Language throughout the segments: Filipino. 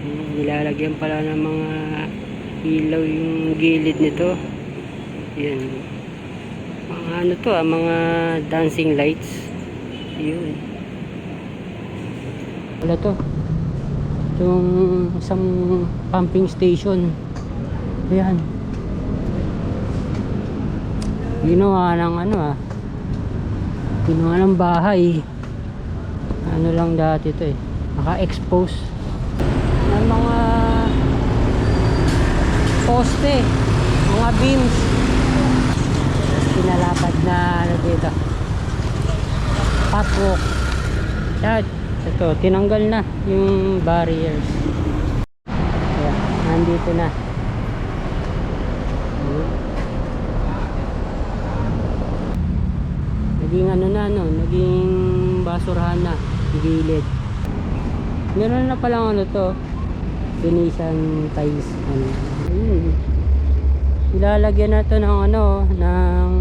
Nilalagyan pala ng mga ilaw yung gilid nito. Yan. Mga ano to ah, mga dancing lights. Yun. Wala to. Itong isang pumping station. Ayan. Ginawa ng ano ah. Ginawa ng bahay. Ano lang dati to eh. Naka-expose. Ng mga poste. Mga beams. Tapos pinalapad na ano dito. Catwalk. Yan. Ito, tinanggal na yung barriers. Ayan, nandito na. Naging ano na no, naging basurahan na, gilid. Meron na palang ano to, Venetian tiles. Ano. Ayun. Ilalagyan na to ng ano, ng,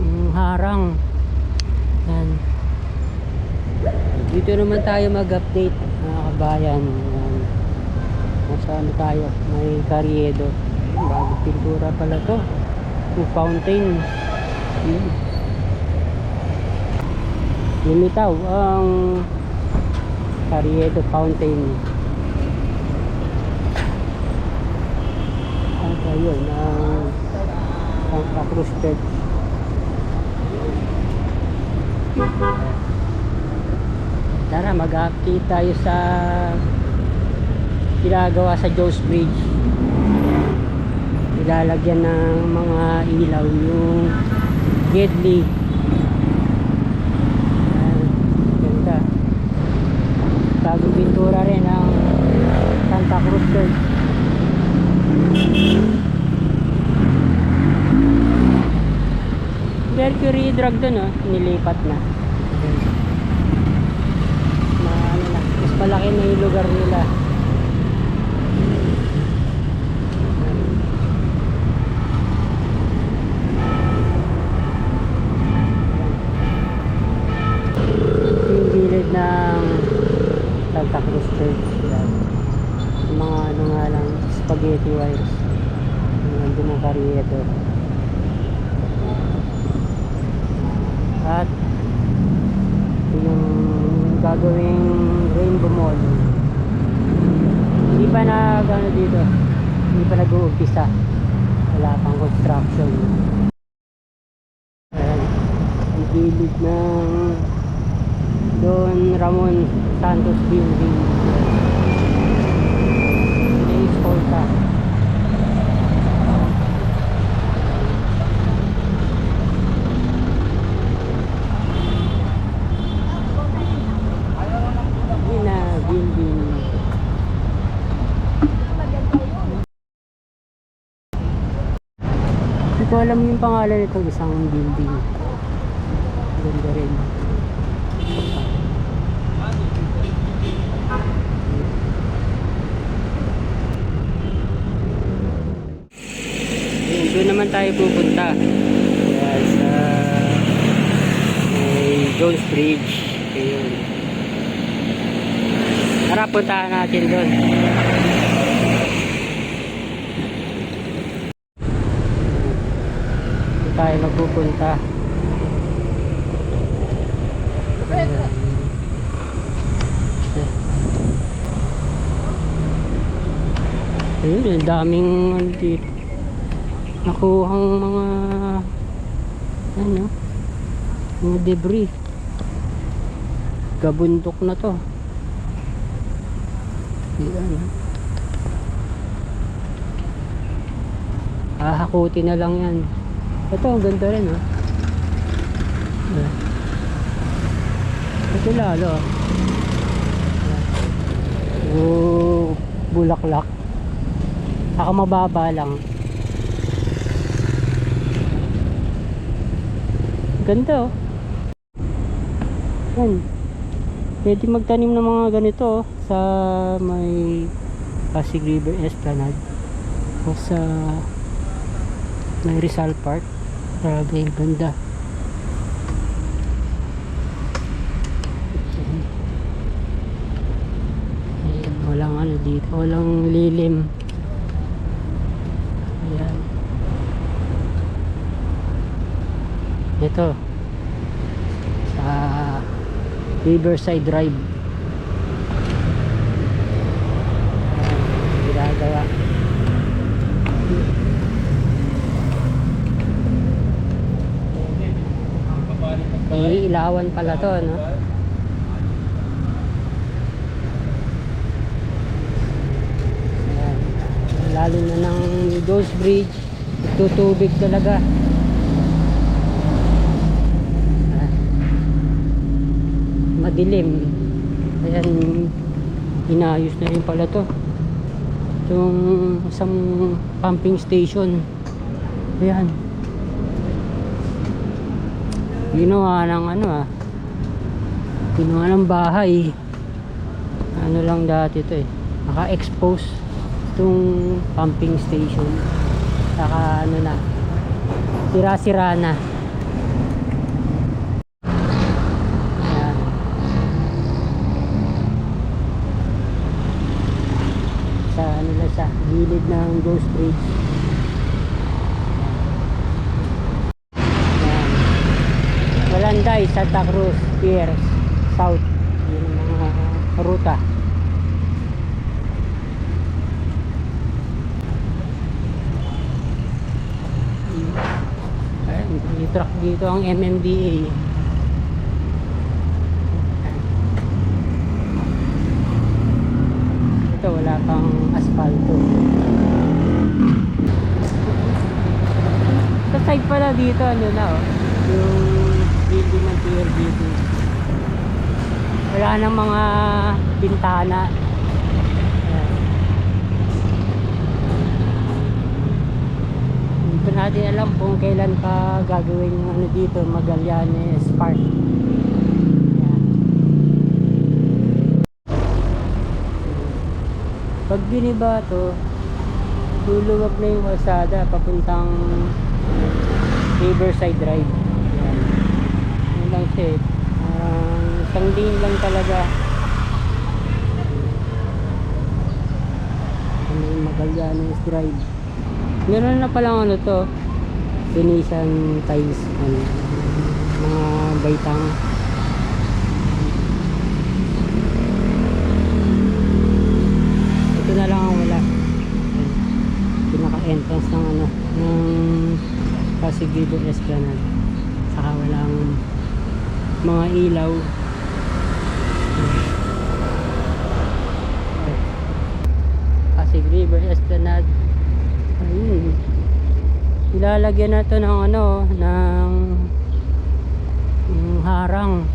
ng harang. Yan. Dito naman tayo mag-update mga kabayan. Yan. Nasa ano tayo, may karyedo. Bago pintura pala to. Yung fountain. Yun. Lumitaw ang Carriedo Fountain. At ayun, ang Santa Cruz. Tara, mag-update tayo sa ginagawa sa Joe's Bridge. Ilalagyan ng mga ilaw yung Gedli. Ayan, Ganda. Bagong pintura rin ang Santa Cruz Church. Drug dun oh, nilipat na. Na na, mas malaki na yung lugar nila. yung gilid ng Santa Cruz Church mga ano nga lang spaghetti wires. Yung dumakaryeto at yung gagawing rainbow mall hindi pa na ano dito hindi pa nag-uumpisa wala pang construction Ayan. yung gilid ng Don Ramon Santos Building. James Porta. Gina Building. Hindi ko alam yung pangalan nito isang building. Ganda rin. Doon naman tayo pupunta. Kaya sa may Jones Bridge. Ayun. Tara, puntahan natin doon. Tayo magpupunta. Ayun, daming ano dito. Nakuhang mga ano, mga debris. Gabundok na to. Ayan. Hahakuti na lang yan. Ito, ang ganda rin, oh. Ito lalo. Oh, bulaklak. Saka mababa lang. Ganda oh. Yan. Pwede magtanim ng mga ganito oh, sa may Pasig River Esplanade o sa may Rizal Park. Grabe, ganda. Ayan, walang ano dito walang lilim. Ayan. Ito. Sa Riverside Drive. Ayan ginagawa Iilawan pala to, no? Ayan. Na ng Ghost Bridge, tutubig talaga. Ayan. Madilim. Ayan, inayos na rin pala to. Itong isang pumping station. Ayan. Ginawa ng ano ah. Ginawa ng bahay. Ano lang dati to eh. Naka-expose itong pumping station. Saka ano na. Sira-sira na. Sa ano siya. Gilid ng Ghost Bridge. Ayan. Walanday, Santa Cruz, Pier, South. Yun ang mga ruta. Ayan, may truck dito ang MMDA. Ito wala pang asfalto. Sa side pala dito, ano na oh, yung building ng PLDT. Wala nang mga bintana. Ayan. Hindi pa natin alam kung kailan pa gagawin yung ano dito, Magallanes Park. Pag biniba to, luluwag na yung kalsada papuntang Riverside Drive. Lang siya eh. Parang isang lane lang talaga. Ano yung Magallanes Drive. Meron na palang ano to. Venetian tiles. Ano, mga baitang. Ito na lang ang wala. Pinaka-entrance ng ano, ng Pasig River Esplanade. Mga ilaw. Pasig River Esplanade. Ayun. Ilalagyan na to ng ano, ng ng harang.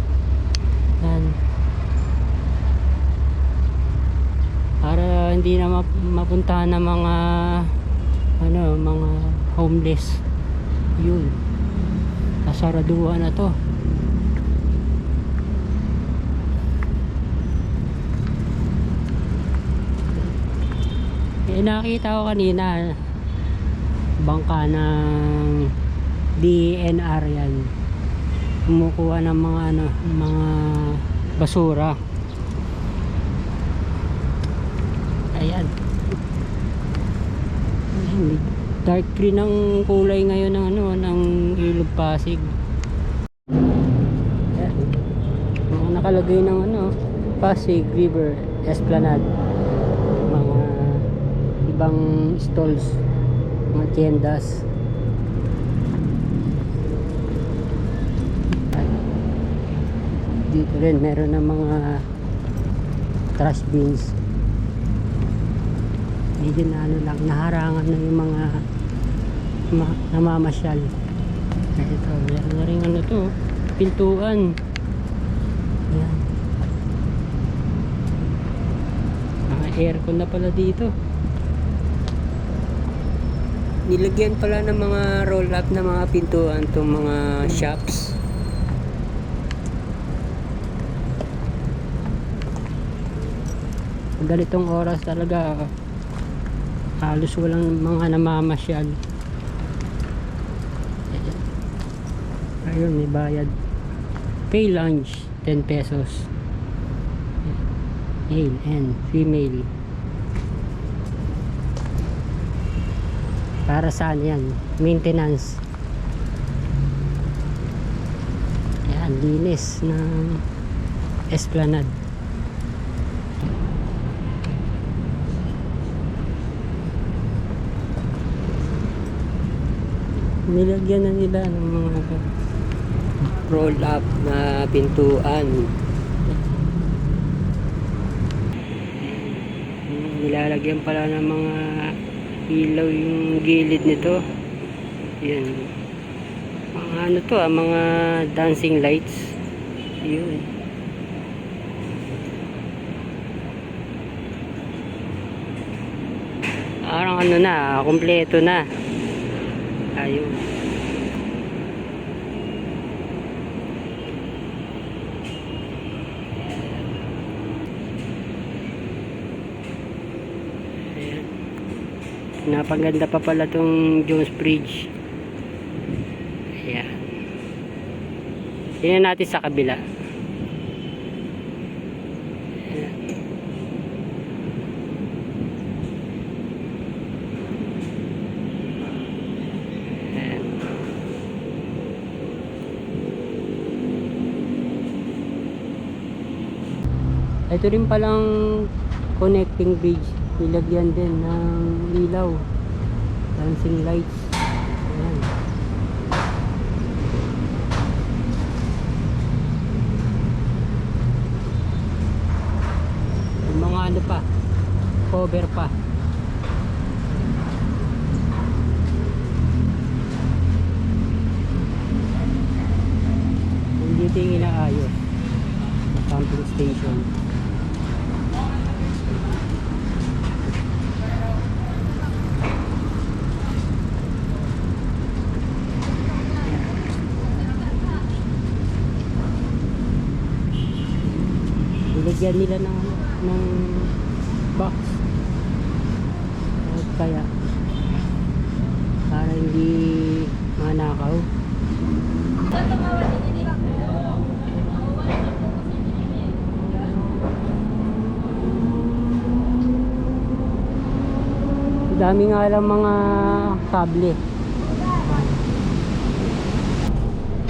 Yan. Para hindi na map- mapuntahan ng mga ano, mga homeless. Yun. Kasaraduhan na to. Eh, nakita ko kanina bangka ng DNR yan. Kumukuha ng mga ano mga basura. Ayan. Dark green ang kulay ngayon ng ano ng ilog pasig. Ayan. Nakalagay ng ano pasig river esplanade ibang stalls mga tiendas. Dito rin meron ng mga trash bins. Medyo na ano lang naharangan na yung mga ma- namamasyal. Ito meron na rin ano to pintuan. Yan mga aircon na pala dito nilagyan pala ng mga roll up na mga pintuan itong mga shops. Pag ganitong oras talaga halos walang mga namamasyal. Ayun may bayad. Pay lunch 10 pesos. Male and female para saan yan? Maintenance. Yan linis ng esplanade. Nilagyan na nila ng mga roll up na pintuan. Nilalagyan pala ng mga ilaw yung gilid nito. Yun mga ano to ah, mga dancing lights. Yun. Parang ano na kompleto na. Ayun Napaganda pa pala tong Jones Bridge. Ayan. Tingnan natin sa kabila. Ito rin palang connecting bridge. Nilagyan din ng ilaw. Dancing lights. Ayan. Yung mga ano pa. Cover pa. Hindi ito yung inaayos. Sa pumping station. Nilagyan nila ng, ng box. At kaya para hindi manakaw. Dami nga lang mga kable.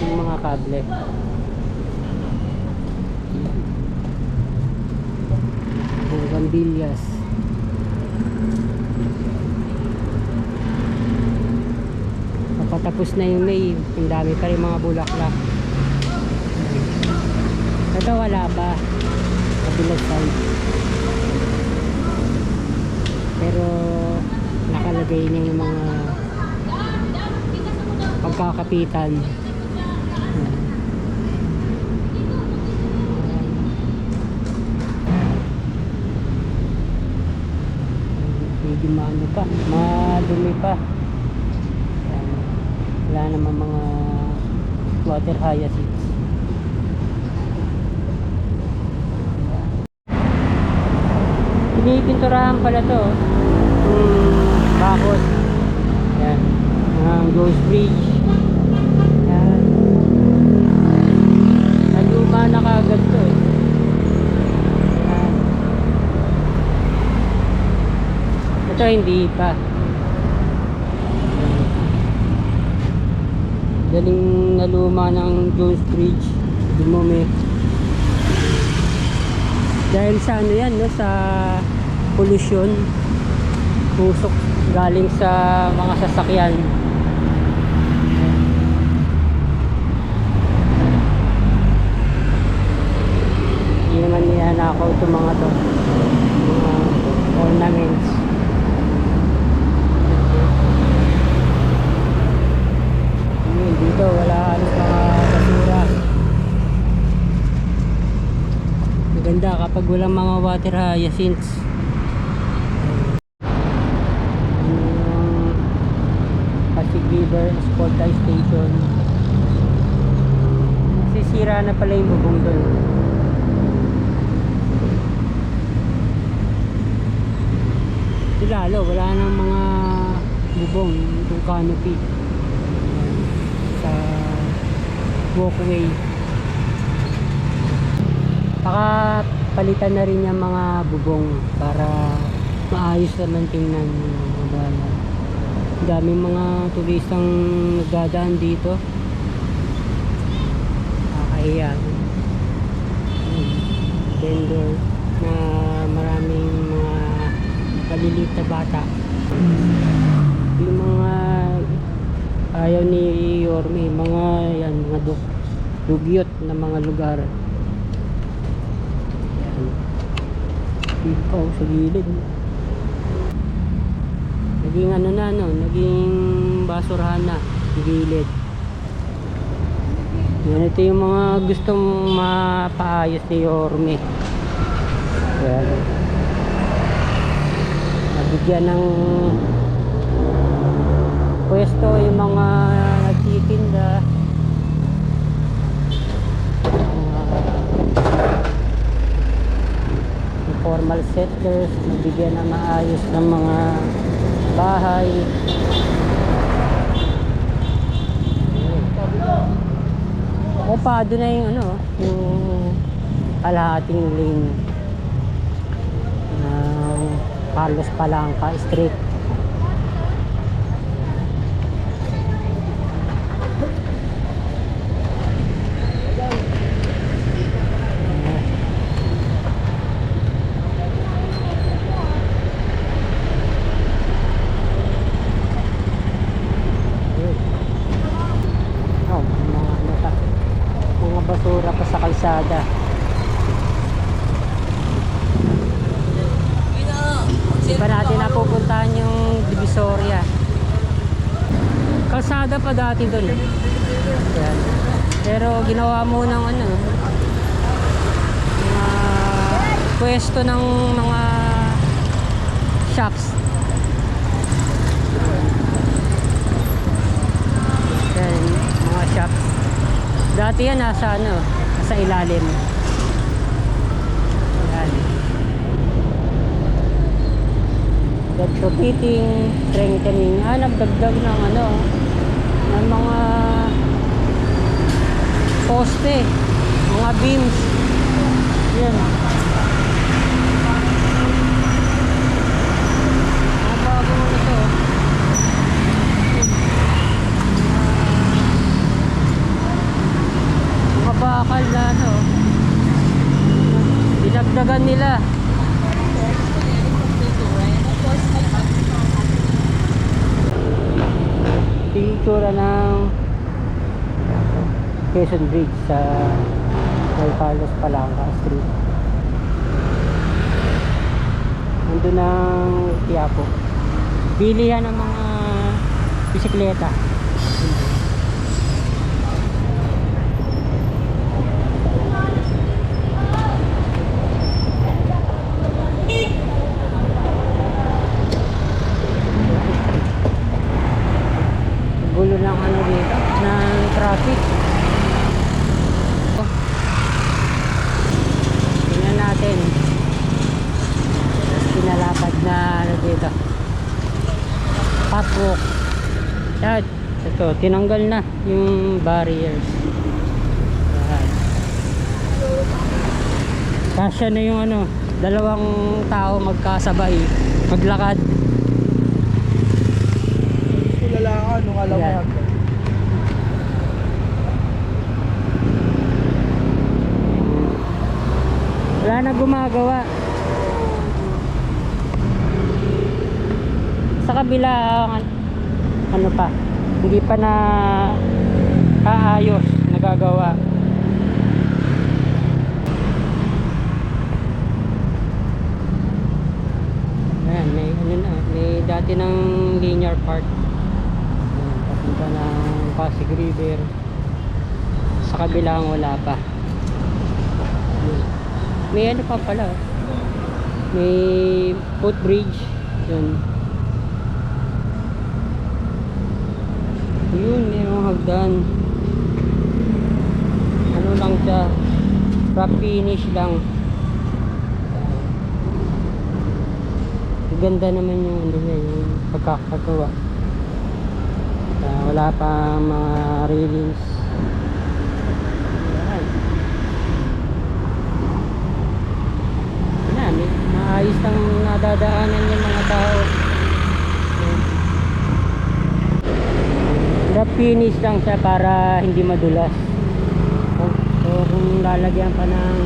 Yung mga kable. Bugambillas. Kapatapos na yung May, ang dami pa rin mga bulaklak. Ito wala pa. Kabilang side. Pero nakalagay na yung mga pagkakapitan. Medyo maano pa, madumi pa. Yan. Wala naman mga water hyacinths. Pinipinturahan pala to. Yung bakod. Yan. Ang Ghost Bridge. Yan. Naluma na kagad to eh. Yan. Ito hindi pa. Galing naluma ng Jones Bridge. Dumumi. Dahil sa ano yan, no, sa pollution. Pusok galing sa mga sasakyan. Hindi naman niyanakaw itong mga to. Mga ornaments. Yun, dito wala ano mga basura. Kapag walang mga water hyacinths. Yun yung Pasig River Sport Station. Sisira na pala yung bubong doon. Lalo, wala nang mga bubong, yung canopy. Sa walkway. Saka napalitan na rin yung mga bubong para maayos naman tingnan yung bayan. Daming mga turistang nagdadaan dito. Nakakahiya. Hmm. Vendor na maraming mga maliliit na bata. Yung mga ayaw ni Yorme, mga yan, mga duk dugyot na mga lugar. Ikaw sa gilid. Naging ano na no, naging basurahan na gilid. Yan ito yung mga gustong mapaayos ni Yorme. Yan. Nabigyan ng pwesto yung mga Mga informal settlers, nabigyan na maayos ng mga bahay. Opado na yung ano, yung kalahating lane ng Carlos Palangka Street. Ayun. Oh, mga ano pa. Mga basura pa sa kalsada. Ba natin napupuntahan yung Divisoria? Kalsada pa dati doon. Yan. Pero ginawa mo ng ano, mga pwesto ng mga shops. Yan, mga shops. Dati yan nasa ano, nasa ilalim. Yan. Retrofitting, strengthening, ah, nagdagdag ng ano, ng mga poste, mga beams. Yan. Mga bago ano to. Mga bakal na ano. Dinagdagan nila. Ito yung itsura ng Quezon Bridge sa May Carlos Palangka Street. Nandun ang Quiapo. Bilihan ng mga bisikleta. gulo ng ano dito ng traffic oh. tingnan natin Tapos pinalapad na ano dito catwalk yan ito tinanggal na yung barriers. Yan kasya na yung ano dalawang tao magkasabay maglakad. Kailangan nung alam mo. Yan. Wala na gumagawa. Sa kabila, an- ano pa, hindi pa na aayos, nagagawa. Ayan, may ano na, may dati ng linear park. Ayan, papunta ng Pasig River. Sa kabilang wala pa. May ano pa pala. oh. May footbridge. Yun. Yun, may mga hagdan. Ano lang siya. Rough finish lang. Ang Ganda naman yung ano niya, yung pagkakagawa. Ah, wala pa mga railings. Maayos lang nadadaanan yung mga tao. Ayan. Finish lang siya para hindi madulas. So, so kung lalagyan pa ng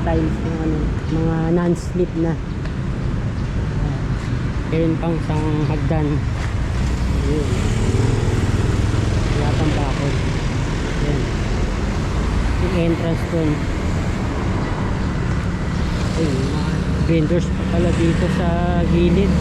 tiles ng ano, mga non-slip na. Meron pang isang hagdan. Ayun. Wala pang bakod. Ayan. Yung entrance dun. Ayun, mga vendors pa pala dito sa gilid.